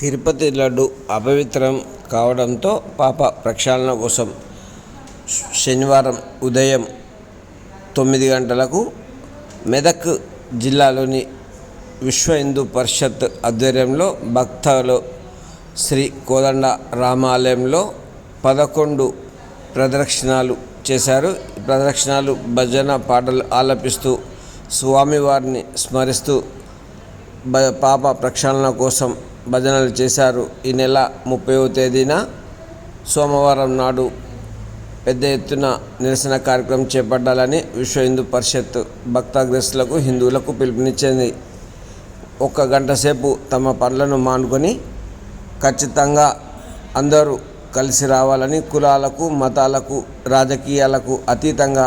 తిరుపతి లడ్డు అపవిత్రం కావడంతో పాప ప్రక్షాళన కోసం శనివారం ఉదయం తొమ్మిది గంటలకు మెదక్ జిల్లాలోని విశ్వ హిందూ పరిషత్ ఆధ్వర్యంలో భక్తలు శ్రీ కోదండ రామాలయంలో పదకొండు ప్రదక్షిణాలు చేశారు. ప్రదక్షిణాలు భజన పాటలు ఆలపిస్తూ స్వామివారిని స్మరిస్తూ పాప ప్రక్షాళన కోసం భజనలు చేశారు. ఈ నెల ముప్పైవ తేదీన సోమవారం నాడు పెద్ద ఎత్తున నిరసన కార్యక్రమం చేపట్టాలని విశ్వ హిందూ పరిషత్ భక్తాగ్రస్తులకు హిందువులకు పిలుపునిచ్చింది. ఒక గంట సేపు తమ పనులను మానుకొని ఖచ్చితంగా అందరూ కలిసి రావాలని కులాలకు మతాలకు రాజకీయాలకు అతీతంగా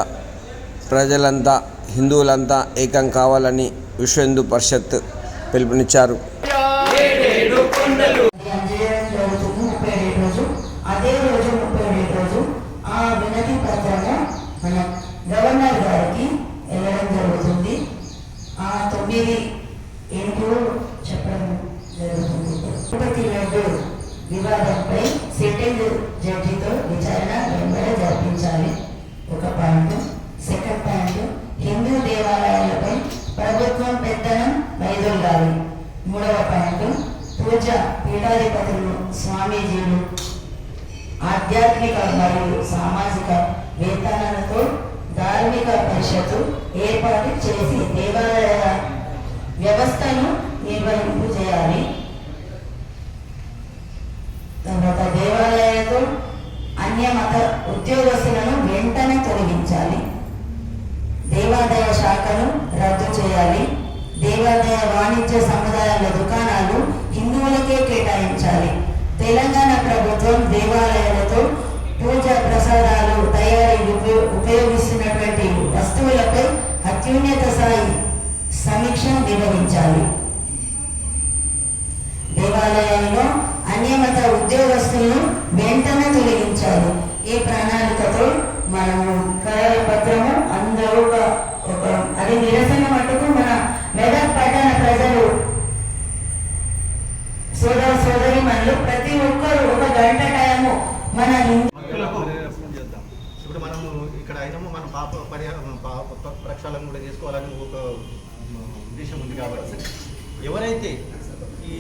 ప్రజలంతా హిందువులంతా ఏకం కావాలని విశ్వ హిందూ పరిషత్ పిలుపునిచ్చారు. అంజనేయం జరుగుతుంది ముప్పై ఏడు రోజు అదే రోజు ముప్పై ఏడు రోజు ఆ వినతి పత్రము మన గవర్నర్ గారికి వెళ్ళడం జరుగుతుంది. ఆ తొమ్మిది ఏంటో చెప్పడం జరుగుతుంది. తిరుపతి లడ్డు వివాదంపై సిట్టింగ్ జడ్జితో విచారణ వెంబడి జరిపించాలి. ఒక పాయింట్. సెకండ్ పాయింట్ పూజ పీఠాధిపతులు స్వామీజీలు ఆధ్యాత్మిక మరియు సామాజిక వేతనాలతో ధార్మిక పరిషత్తు ఏర్పాటు చేసి దేవాలయ వ్యవస్థను నిర్వహింపు చేయాలి. తర్వాత దేవాలయాలతో అన్య మత ఉద్యోగస్తులను వెంటనే తొలగించాలి. దేవాదాయ శాఖను రద్దు చేయాలి. దేవాదాయ వాణిజ్య సముదాయాల దుకాణాలు హిందువులకే కేటాయించాలి. తెలంగాణ ప్రభుత్వం దేవాలయాలతో పూజా ప్రసాదాలు తయారీ ఉపయోగిస్తున్నటువంటి వస్తువులపై అత్యున్నత స్థాయి సమీక్ష నిర్వహించాలి. దేవాలయాల్లో అన్యమత ఉద్యోగస్తులను వెంటనే తొలగించాలి. ఈ ప్రణాళికతో మనము పత్రము అందరూ ఒక అది నిరసన మటుకు మన మెదక్ పట్టణ ప్రజలు సోదర సోదరి మనలు ప్రతి ఒక్కరు ఒక గంట టైము మన ఇప్పుడు మనము ఇక్కడ అయినాము మన పాప పరిహారం ప్రక్షాళన కూడా చేసుకోవాలని ఒక ఉద్దేశం ఉంది కాబట్టి ఎవరైతే ఈ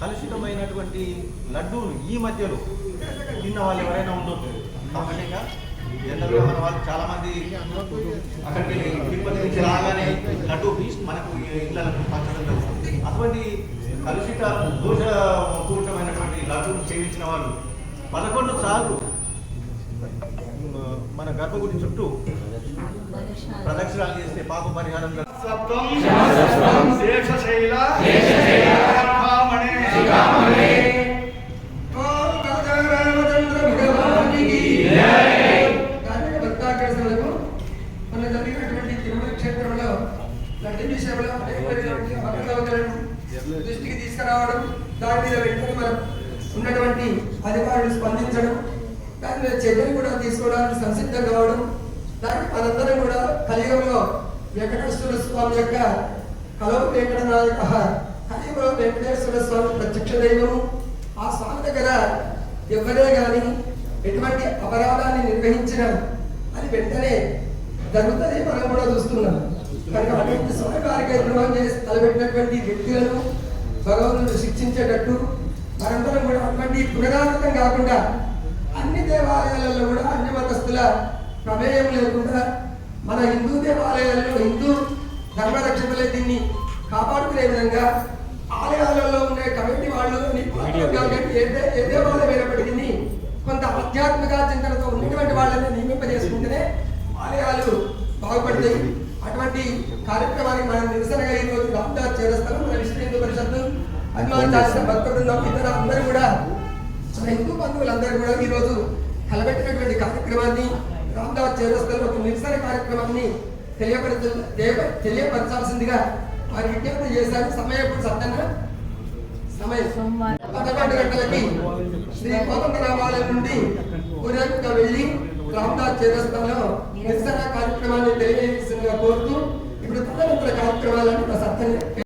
కలుషితమైనటువంటి లడ్డూను ఈ మధ్యలో తిన్న వాళ్ళు ఎవరైనా ఉండొచ్చు కాబట్టి జనరల్గా మన వాళ్ళు చాలా మంది అక్కడికి తిరుపతి నుంచి రాగానే లడ్డు మనకు ఇళ్ళకు పంచడం జరుగుతుంది. అటువంటి కలుషిత దోషపూరితమైనటువంటి లడ్డూను సేవించిన వాళ్ళు పదకొండు సార్లు మన గర్భగుడి చుట్టూ ప్రదక్షిణాలు చేస్తే పాప పరిహారం మన జరిగినటువంటి తిరుమల క్షేత్రంలో లడ్డు విషయంలో అనేకమైనటువంటి అవకతవకలను దృష్టికి తీసుకురావడం దాని మీద వెంటనే మనం ఉన్నటువంటి అధికారులు స్పందించడం దాని మీద చర్యలు కూడా తీసుకోవడానికి సంసిద్ధం కావడం దానికి మనందరం కూడా కలియుగంలో వెంకటేశ్వర స్వామి యొక్క కలవ వెంకటనాయక కలియుగంలో వెంకటేశ్వర స్వామి ప్రత్యక్ష దైవము. ఆ స్వామి దగ్గర ఎవరే కానీ ఎటువంటి అపరాధాన్ని నిర్వహించిన అది వెంటనే జరుగుతుంది మనం కూడా చూస్తున్నాం. కనుక అటువంటి స్వామి కార్యక్రమం చేసి తలపెట్టినటువంటి వ్యక్తులను భగవంతుడు శిక్షించేటట్టు మనందరం కూడా అటువంటి పునరావృతం కాకుండా అన్ని దేవాలయాలలో కూడా అన్ని మతస్థుల ప్రమేయం లేకుండా మన హిందూ దేవాలయాలలో హిందూ ధర్మ రక్షకులే దీన్ని కాపాడుకునే విధంగా ఆలయాలలో ఉండే కమిటీ వాళ్ళు ఏ దేవాలయం అయినప్పటికీ కొంత ఆధ్యాత్మిక చింతనతో ఉన్నటువంటి వాళ్ళని నియమింపజేసుకుంటేనే ఆలయాలు బాగుపడతాయి అటువంటి కార్యక్రమానికి మనం నిరసనగా ఈ రోజు రామదాస్ చేరస్తాం మన విశ్వ హిందూ పరిషత్తు అభిమానించాల్సిన ఇతర అందరూ కూడా హిందూ బంధువులందరూ కూడా ఈరోజు కలబెట్టినటువంటి కార్యక్రమాన్ని రామదాస్ చేరస్తున్న ఒక నిరసన కార్యక్రమాన్ని తెలియపరచ తెలియపరచాల్సిందిగా వారి విజ్ఞప్తి చేశారు. సమయం ఇప్పుడు సత్యంగా? సమయం. పదకొండు గంటలకి శ్రీ కోదండ రామాలయం నుండి ఊరేపుగా వెళ్ళి రామదాస్ చేరస్తాలో నిరసన కార్యక్రమాన్ని తెలియజేసిందిగా కోరుతూ ఇప్పుడు తదనంతర కార్యక్రమాలను సత్యంగా